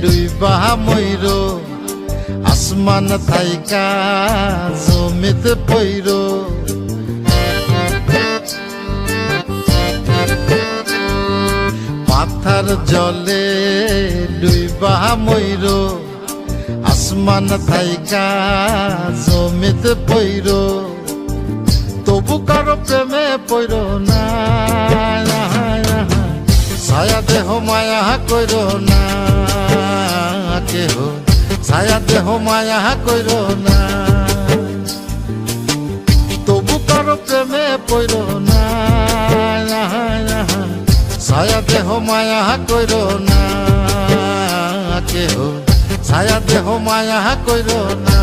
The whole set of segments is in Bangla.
ডুইবা ময়ূর, আসমান থাইকা জমিতে পৈর। পাথার জলে ডুইবা ময়ূর, আসমান থাইকা জমিতে পৈর। তবু কারও প্রেমে পৈর না। ছায়া দেহ মায়া কইর না। কেহ ছায়া দেহ মায়া কইর না। তবু কারও প্রেমে পইর না। ছায়া দেহ মায়া কইর না। কেহ ছায়া দেহ মায়া কইর না।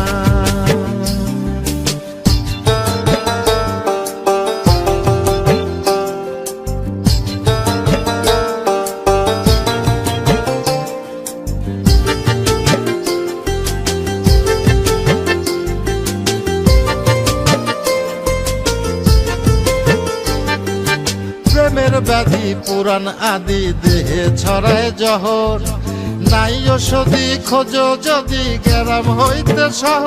ব্যাধি পুরাণ আদি দেহে ছড়ায় জহর। নাই ওষুধি খোঁজো যদি গ্যারাম হইতে সহ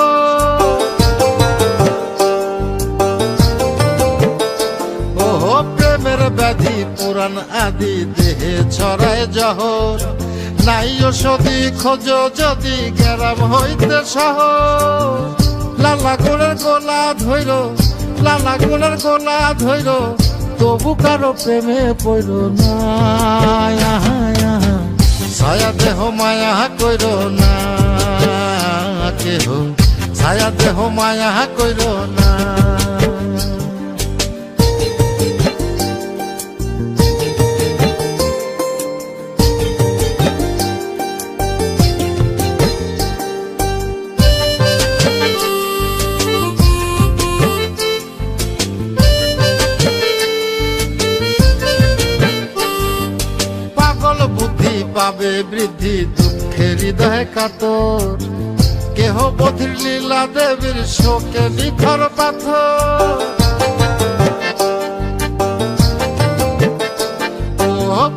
ওহো, প্রেমের ব্যাধি পুরাণ আদি দেহে ছড়ায় জহর। নাই ওষুধি খোঁজো যদি গ্যারাম হইতে সহ লালা গুণের গোলা ধৈর লালা গুণের গোলা ধৈর তবু কারও প্রেমে পড়ল না। ছায়া দেহ, মায়া কইর না। কেহ ছায়া দেহ, মায়া কইর না। পাবে বৃদ্ধি দুঃখের হৃদয় কাতর। কেহ বধির লীলা দেবীর শোকে নিখর পাথর।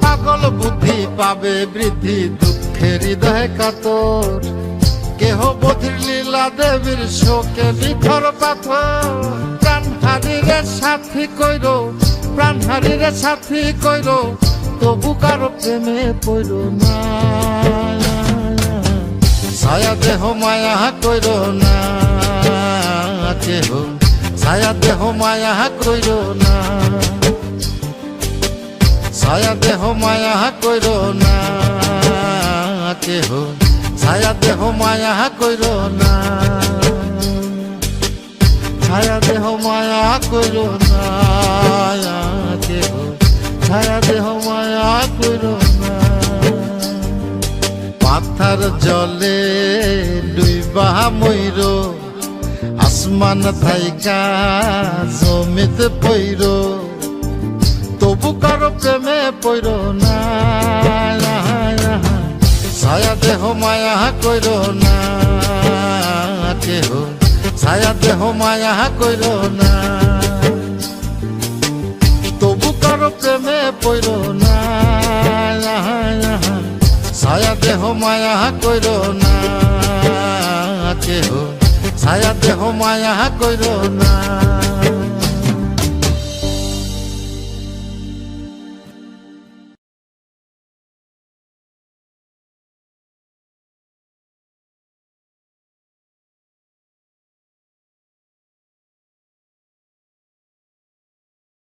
পাগল বুদ্ধি পাবে বৃদ্ধি দুঃখের হৃদয় কাতর। কেহ বধির লীলা দেবীর শোকে নিখর পাথর। প্রাণ হারিরে সাথী কইর, প্রাণ হারিরে সাথী কইর তবু কারও প্রেমে পড়ল না। ছায়া দেহ মায়া কইর না। কেহ, ছায়া দেহ মায়া কইর না। ছায়া দেহ মায়া কইর না। কেহ, ছায়া দেহ মায়া কইর না। ছায়া দেহ মায়া কইর না। জলে ডুইবা ময়ূর। আসমান থাইকা জমিতে পইর তবু কারও প্রেমে পইর না। ছায়া দেহ মায়া কইর না। কেহ ছায়া দেহ মায়া কইর না। তবু কারও প্রেমে পইর না। ছায়া দেহ মায়া কইর না কেহ? ছায়া দেহ মায়া কইর না।